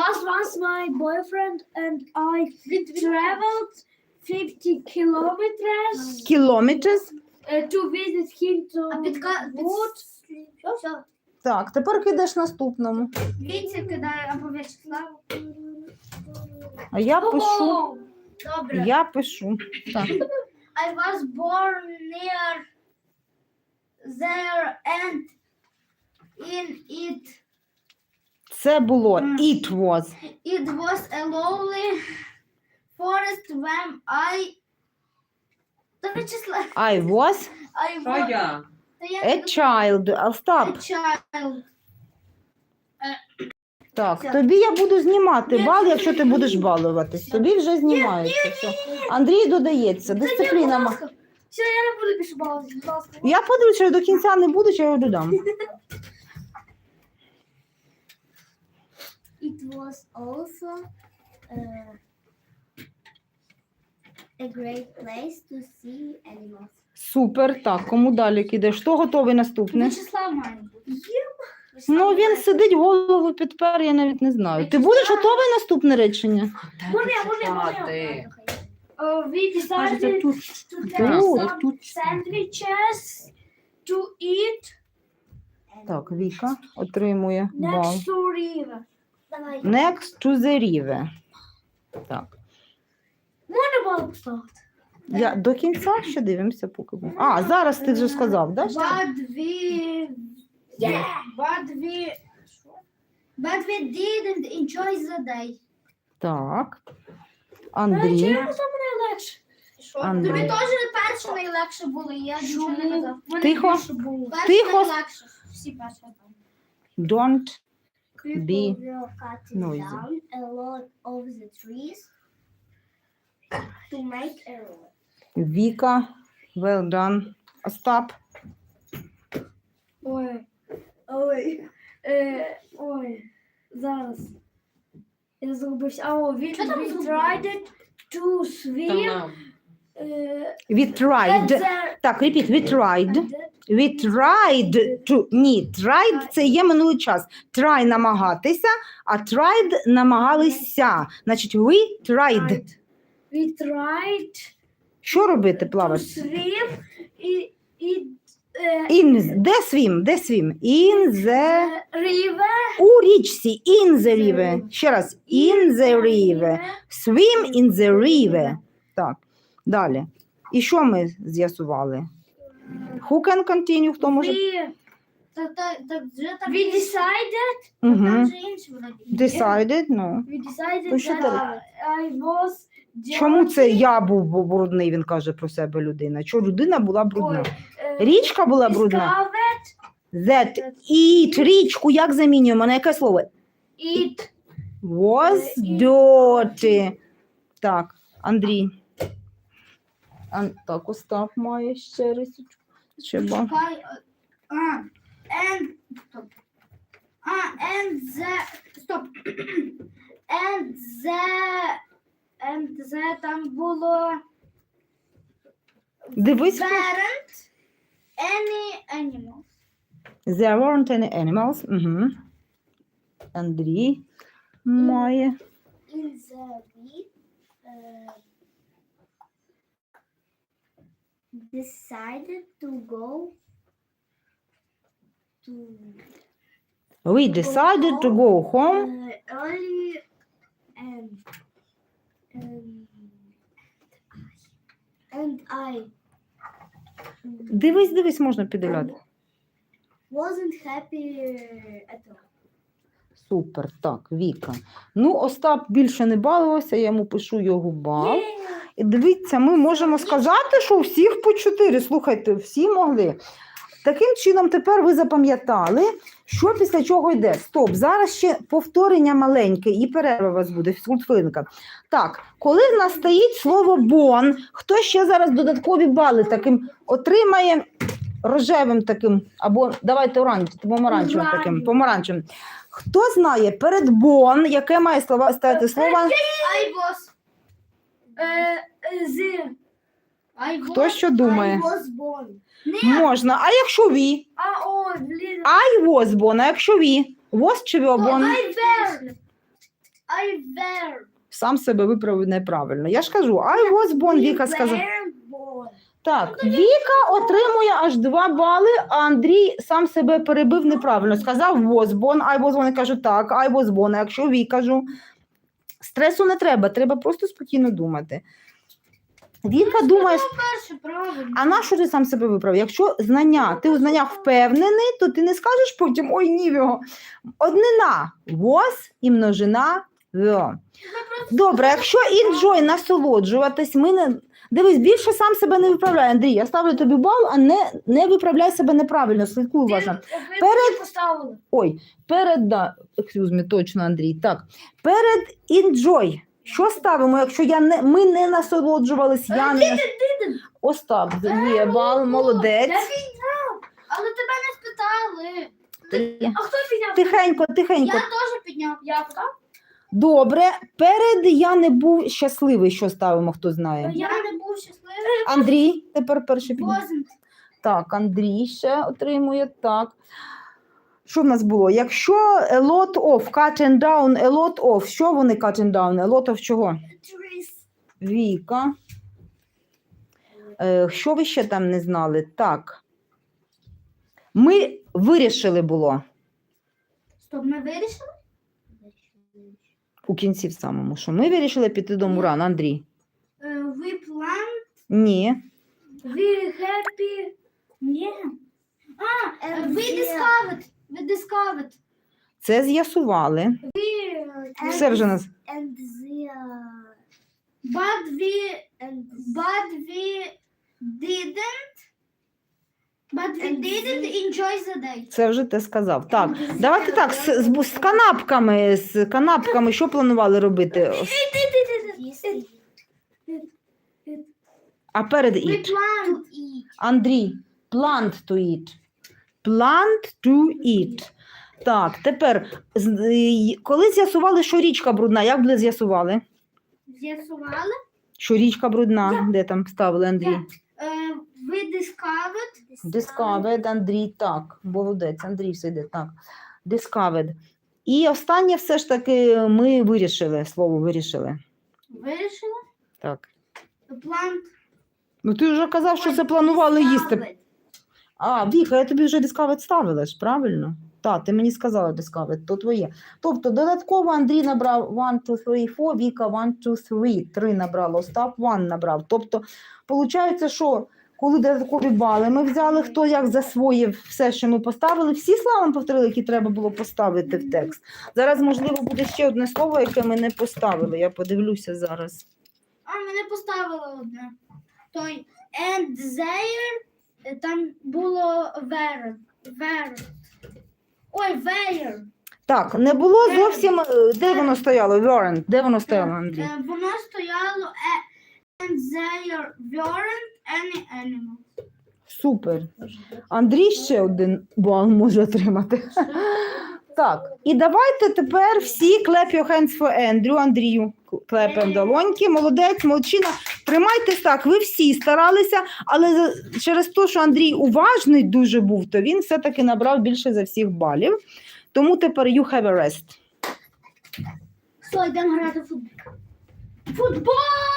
Last once my boyfriend and I traveled 50 kilometers Kilometers. uh, to visit him to А підка... Wood. Все. Так, тепер кидаєш наступному. Віці кидає або В'ячеславу. А я пишу. Oh, Добре. Я пишу. Так. I was born near there and in it Це було it was. it was a lovely forest when I I was I was я? A child. А, a Стоп. child. Так, Все. тобі я буду знімати бал, якщо ти будеш балуватись. Тобі вже знімається. Все. Андрій додається. Дисципліна. ма- Все, я не буду більше балувати, будь ласка. Я подивлюся, що до кінця не буду, чи я його додам. It was also uh, a great place to see animals. Супер. Так, кому далі кидаєш? Хто готовий наступний? В'ячеслав має бути. Ну, він сидить, голову підпер, я навіть не знаю. Ти будеш готовий наступне речення? Можна я, можна я, можна я? Читати. We decided to take some sandwiches to eat Так, Віка отримує бал. next to river. Давай. Next to the river. Так. Можна балу поставити? Я до кінця ще дивимося, поки. буде. А, зараз ти вже сказав, да? що? But we but we but we didn't enjoy the day. Так. Чому Андрій. саме найлегше? Що? Андрій. Тобі теж перше найлегше було, і я нічого не казав. Мене Тихо. більше було. Перше Тихо. найлегше. Всі перше там. Don't. People Be were cutting noisy. down a lot of the trees to make a road. Віка. Well done. Остап. Ой. Ой. Е, ой. Зараз. Я загубився. А, о, we, Що там we зробили? tried it to Там swim. Е, We tried. Так, repeat. We tried. We tried to. Ні, tried це є минулий час. Try намагатися, а tried намагалися. Значить, we tried. We tried Що робити, плавати? swim і, і е, In, де swim? Де swim? In the... е, river. У річці. In the river. Ще раз. In the river. Swim in the river. Так, далі. І що ми з'ясували? Who can continue? Хто може? We, Так, так, так, вже так. we decided Там Угу. же інші вроді. Decided, ну. we decided що that далі? I was Чому це я був бу- брудний, він каже про себе людина? Чого людина була брудна? Е, Річка була брудна. discovered That it, річку, як замінюємо? На яке слово? it Was Е, dirty. Так, Андрій. Ан... Так, Остап має ще рисочку. Ще. Чекай, е, А, and, стоп. А, and the, стоп. And the, and the там було Дивись, weren't any animals. there weren't any animals. Угу. Андрій має. In the uh, decided to go to We decided to go home. uh, early and um, and I Дивись, дивись, можна підглядати. wasn't happy at all. Супер, так, Віка. Ну, Остап більше не балувався, я йому пишу його бал. І дивіться, ми можемо сказати, що у всіх по чотири. Слухайте, всі могли. Таким чином, тепер ви запам'ятали, що після чого йде. Стоп, зараз ще повторення маленьке і перерва у вас буде, хвилинка. Так, коли в нас стоїть слово бон, хто ще зараз додаткові бали таким отримає рожевим таким, або давайте оранж, помаранчевим таким, помаранчевим. Хто знає перед бон, яке має слова ставити слово? Е, з Хто що думає? I was born. Можна. А якщо ві? а о блін I was born, а якщо ві? Was чи ви born? I were I. Сам себе виправив неправильно. Я ж кажу, I was born, Віка сказала. Boy. Так, Віка отримує аж 2 бали, а Андрій сам себе перебив неправильно. Сказав was born, I was born. Я кажу так, I was born. А якщо Віка кажу, стресу не треба, треба просто спокійно думати. Віка думає, Перше, правильно. а на що ти сам себе виправив? Якщо знання, ти у знаннях впевнений, то ти не скажеш потім ой ні його. Однина was і множина were. Добре, якщо enjoy насолоджуватись, ми не. Дивись, більше сам себе не виправляй, Андрій. Я ставлю тобі бал, а не, не виправляй себе неправильно. Слідкуй уважно. Перед. Ой, перед да, excuse me, точно, Андрій. Так. Перед enjoy. Що ставимо, якщо я не, ми не насолоджувались, я не нас- Остап, є бал, молодець. Я підняв. Але тебе не спитали. Ти- А хто підняв? Тихенько, тихенько. Я теж підняв. Я так? Добре, перед я не був щасливий, що ставимо, хто знає. Я не був щасливий. Андрій, тепер перший підняв. Так, Андрій ще отримує так. Що в нас було? Якщо a lot of, cut and down, a lot of, що вони cut and down? A lot of чого? Trees. Віка. Е, що ви ще там не знали? Так. Ми вирішили було Стоп, ми вирішили? У кінці в самому, що ми вирішили піти до Муран, Андрій. Е, We plan. Ні. We happy. Ні. А, е, we discovered. We. Це з'ясували. Все вже нас. And the, but we, but we didn't, but we didn't enjoy the day. Це вже ти сказав. Так, давайте так, з, з, з канапками, з канапками, що планували робити? А перед We eat? plan to eat. Андрій, plant to eat. Plant to eat. Так, тепер, з- й- коли з'ясували, що річка брудна, як були з'ясували? З'ясували. Що річка брудна, де там ставили Андрій? We discovered. Discovered, Андрій, так. Молодець, Андрій все йде, так. Discovered. І останнє все ж таки ми вирішили, слово вирішили. Вирішили. Так. Ну ти вже казав, що це планували їсти. А, Віка, я тобі вже Discovered ставила ж, правильно? Так, ти мені сказала Discovered, то твоє. Тобто додатково Андрій набрав 1, 2, 3, 4, Віка 1, 2, 3, 3 набрала, Остап 1 набрав. Тобто, виходить, що коли додаткові бали ми взяли, хто як засвоїв все, що ми поставили, всі слова ми повторили, які треба було поставити в текст. Зараз, можливо, буде ще одне слово, яке ми не поставили. Я подивлюся зараз. А, мене поставили одне. Той and there, е, там було where. Where. Ой, where. Так, не було зовсім. е, Де воно стояло? Weren't. Де воно стояло, Андрій? Е, Воно стояло and there weren't any animals. Супер. Андрій ще один бал може отримати. Так, і давайте тепер всі clap your hands for Andrew. Андрію клепаємо долоньки. Молодець, молодчина. Тримайтесь так, ви всі старалися, але через те, що Андрій уважний дуже був, то він все-таки набрав більше за всіх балів. Тому тепер you have a rest. Все, йдемо грати в футбол. Футбол!